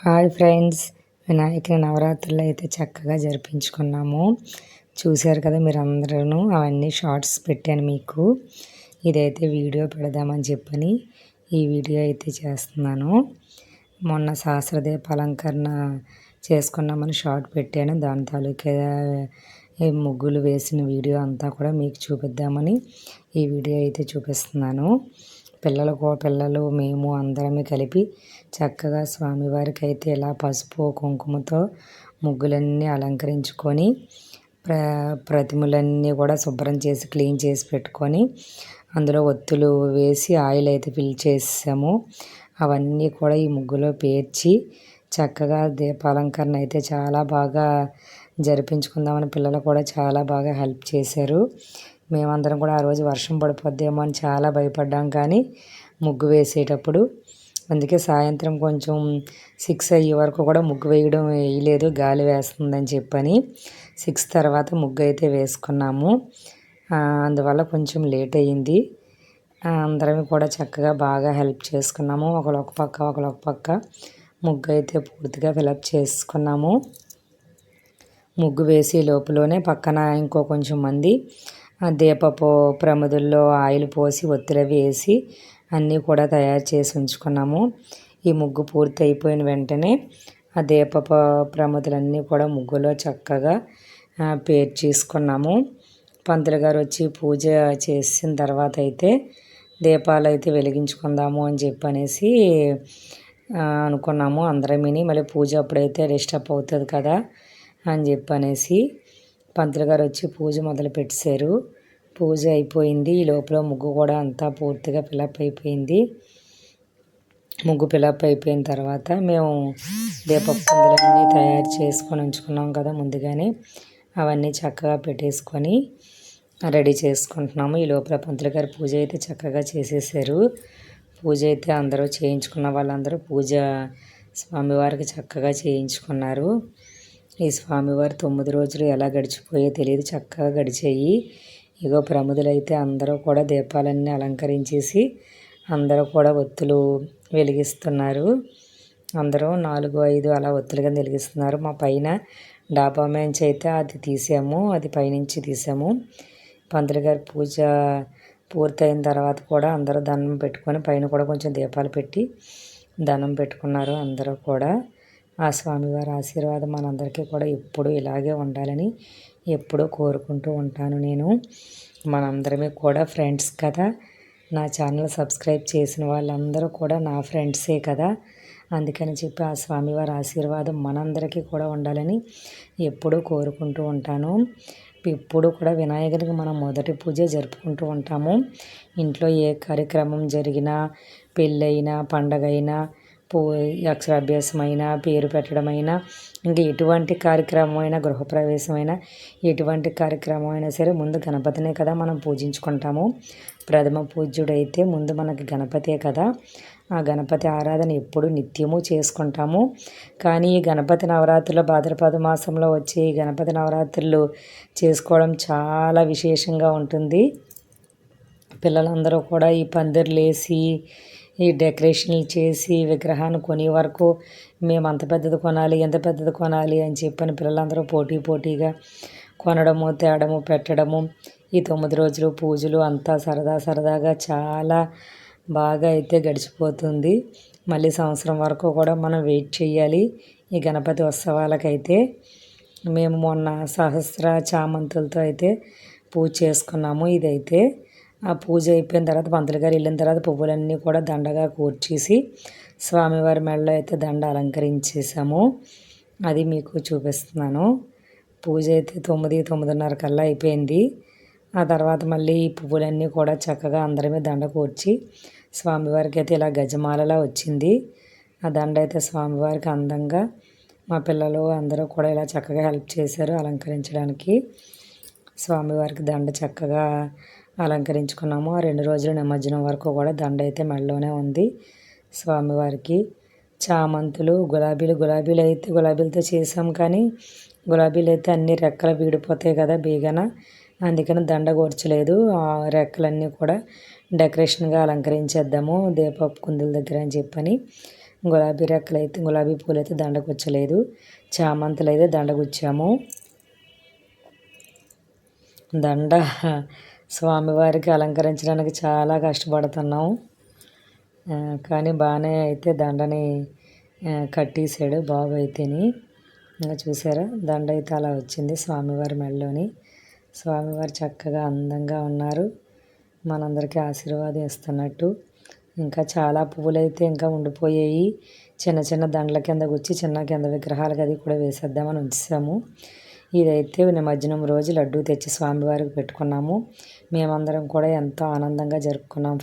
Hi friends వినాయకుని నవరాత్రులు అయితే చక్కగా జరిపించుకున్నాము. చూశారు కదా మీరందరూ అవన్నీ షార్ట్స్ పెట్టాను మీకు. ఇదైతే వీడియో పెడదామని చెప్పని ఈ వీడియో అయితే చేస్తున్నాను. మొన్న సహస్రదీప అలంకరణ చేసుకున్నామని షార్ట్ పెట్టాను. దాని తాలూకా ముగ్గులు వేసిన వీడియో అంతా కూడా మీకు చూపిద్దామని ఈ వీడియో అయితే చూపిస్తున్నాను. పిల్లలు పిల్లలు మేము అందరమే కలిపి చక్కగా స్వామివారికి అయితే ఇలా పసుపు కుంకుమతో ముగ్గులన్నీ అలంకరించుకొని ప్ర ప్రతిమలన్నీ కూడా శుభ్రం చేసి క్లీన్ చేసి పెట్టుకొని అందులో ఒత్తులు వేసి ఆయిల్ అయితే ఫిల్ చేసాము. అవన్నీ కూడా ఈ ముగ్గులో పేర్చి చక్కగా దీపాలంకరణ అయితే చాలా బాగా జరిపించుకుందామని పిల్లలు కూడా చాలా బాగా హెల్ప్ చేశారు. మేమందరం కూడా ఆ రోజు వర్షం పడిపోద్దేమో అని చాలా భయపడ్డాం కానీ ముగ్గు వేసేటప్పుడు. అందుకే సాయంత్రం కొంచెం సిక్స్ అయ్యే వరకు కూడా ముగ్గు వేయడం వేయలేదు గాలి వేస్తుందని చెప్పని సిక్స్ తర్వాత ముగ్గు అయితే వేసుకున్నాము. అందువల్ల కొంచెం లేట్ అయ్యింది అందరం కూడా చక్కగా బాగా హెల్ప్ చేసుకున్నాము. ఒకళ్ళొక పక్క ఒకళ్ళొక పక్క ముగ్గు అయితే పూర్తిగా ఫిలప్ చేసుకున్నాము. ముగ్గు వేసి లోపలనే పక్కన ఇంకో కొంచెం మంది దీపపు ప్రమిదుల్లో ఆయిల్ పోసి ఒత్తిడి వేసి అన్నీ కూడా తయారు చేసి ఉంచుకున్నాము. ఈ ముగ్గు పూర్తి అయిపోయిన వెంటనే ఆ దీపపు ప్రమిదులన్నీ కూడా ముగ్గులో చక్కగా పేర్చేసుకున్నాము పంతులు గారు వచ్చి పూజ చేసిన తర్వాత అయితే దీపాలు అయితే వెలిగించుకుందాము అని చెప్పి అనేసి అనుకున్నాము. అందరం విని మళ్ళీ పూజ అప్పుడైతే డిస్టర్బ్ అవుతుంది కదా అని చెప్పి అనేసి పంతులు గారు వచ్చి పూజ మొదలు పెట్టేశారు. పూజ అయిపోయింది. ఈ లోపల ముగ్గు కూడా అంతా పూర్తిగా ఫిలప్ అయిపోయింది. ముగ్గు ఫిలప్ అయిపోయిన తర్వాత మేము దీపపు పందులన్నీ తయారు చేసుకొని ఉంచుకున్నాం కదా ముందుగానే. అవన్నీ చక్కగా పెట్టేసుకొని రెడీ చేసుకుంటున్నాము. ఈ లోపల పంతులు గారు పూజ అయితే చక్కగా చేసేసారు. పూజ అయితే అందరూ చేయించుకున్న వాళ్ళందరూ పూజ స్వామివారికి చక్కగా చేయించుకున్నారు. ఈ స్వామివారి తొమ్మిది రోజులు ఎలా గడిచిపోయో తెలియదు చక్కగా గడిచేయి. ఇగో ప్రముదులైతే అందరూ కూడా దీపాలన్నీ అలంకరించేసి అందరూ కూడా ఒత్తులు వెలిగిస్తున్నారు. అందరూ నాలుగు ఐదు అలా ఒత్తులుగా వెలిగిస్తున్నారు. మా పైన డాబా మేంచి అయితే అది తీసాము అది పైనుంచి తీసాము. పంతులు గారి పూజ పూర్తయిన తర్వాత కూడా అందరూ దండం పెట్టుకొని పైన కూడా కొంచెం దీపాలు పెట్టి దండం పెట్టుకున్నారు అందరూ కూడా. ఆ స్వామివారి ఆశీర్వాదం మనందరికీ కూడా ఎప్పుడు ఇలాగే ఉండాలని ఎప్పుడూ కోరుకుంటూ ఉంటాను నేను. మనందరమే కూడా ఫ్రెండ్స్ కదా. నా ఛానల్ సబ్స్క్రైబ్ చేసిన వాళ్ళందరూ కూడా నా ఫ్రెండ్సే కదా. అందుకని చెప్పి ఆ స్వామివారి ఆశీర్వాదం మనందరికీ కూడా ఉండాలని ఎప్పుడూ కోరుకుంటూ ఉంటాను. ఇప్పుడు కూడా వినాయకుడికి మనం మొదటి పూజ జరుపుకుంటూ ఉంటాము. ఇంట్లో ఏ కార్యక్రమం జరిగినా పెళ్ళైనా పండగైనా పూ అక్షరాభ్యాసమైనా పేరు పెట్టడమైనా ఇంకా ఎటువంటి కార్యక్రమం అయినా గృహప్రవేశమైనా ఎటువంటి కార్యక్రమం అయినా సరే ముందు గణపతినే కదా మనం పూజించుకుంటాము. ప్రథమ పూజ్యుడైతే ముందు మనకి గణపతే కదా. ఆ గణపతి ఆరాధన ఎప్పుడు నిత్యము చేసుకుంటాము. కానీ ఈ గణపతి నవరాత్రులు భాద్రపద మాసంలో వచ్చే ఈ గణపతి నవరాత్రులు చేసుకోవడం చాలా విశేషంగా ఉంటుంది. పిల్లలందరూ కూడా ఈ పందిర్లు వేసి ఈ డెకరేషన్లు చేసి విగ్రహాన్ని కొనే వరకు మేము అంత పెద్దది కొనాలి ఎంత పెద్దది కొనాలి అని చెప్పని పిల్లలందరూ పోటీ పోటీగా కొనడము తేడము పెట్టడము ఈ తొమ్మిది రోజులు పూజలు అంతా సరదా సరదాగా చాలా బాగా అయితే గడిచిపోతుంది. మళ్ళీ సంవత్సరం వరకు కూడా మనం వెయిట్ చేయాలి. ఈ గణపతి ఉత్సవాలకైతే మేము మొన్న సహస్ర చామంతులతో అయితే పూజ చేసుకున్నాము ఇదైతే. ఆ పూజ అయిపోయిన తర్వాత పంతులు గారు వెళ్ళిన తర్వాత పువ్వులన్నీ కూడా దండగా కూర్చేసి స్వామివారి మెడలో అయితే దండ అలంకరించేసాము అది మీకు చూపిస్తున్నాను. పూజ అయితే తొమ్మిది తొమ్మిదిన్నర కల్లా అయిపోయింది. ఆ తర్వాత మళ్ళీ ఈ పువ్వులన్నీ కూడా చక్కగా అందరమే దండ కూర్చి స్వామివారికి అయితే ఇలా గజమాలలా వచ్చింది. ఆ దండ అయితే స్వామివారికి అందంగా మా పిల్లలు అందరూ కూడా ఇలా చక్కగా హెల్ప్ చేశారు అలంకరించడానికి. స్వామివారికి దండ చక్కగా అలంకరించుకున్నాము. ఆ రెండు రోజులు నిమజ్జనం వరకు కూడా దండ అయితే మెడలోనే ఉంది స్వామివారికి. చామంతులు గులాబీలు గులాబీలు అయితే గులాబీలతో చేసాం కానీ గులాబీలు అయితే అన్ని రెక్కలు వీడిపోతాయి కదా బీగన. అందుకని దండ కూర్చలేదు ఆ రెక్కలన్నీ కూడా డెకరేషన్గా అలంకరించేద్దాము దీపపు కుందుల దగ్గర అని చెప్పని. గులాబీ రెక్కలు అయితే గులాబీ పూలు అయితే దండకొచ్చలేదు చామంతులు అయితే దండగుచ్చాము దండ స్వామివారికి అలంకరించడానికి చాలా కష్టపడుతున్నాం. కానీ బాగానే అయితే దండని కట్టేశాడు బాబు అయితేని ఇంకా చూసారా? దండ అయితే అలా వచ్చింది స్వామివారి మెడలోని. స్వామివారు చక్కగా అందంగా ఉన్నారు. మనందరికీ ఆశీర్వాదం ఇస్తున్నట్టు. ఇంకా చాలా పువ్వులు అయితే ఇంకా ఉండిపోయాయి. చిన్న చిన్న దండల కిందకు వచ్చి చిన్న కింద విగ్రహాలకు అది కూడా వేసేద్దామని ఉంచాము ఇదైతే నిమజ్జనం రోజు లడ్డు తెచ్చి స్వామివారికి పెట్టుకున్నాము. మేమందరం కూడా ఎంతో ఆనందంగా జరుపుకున్నాం.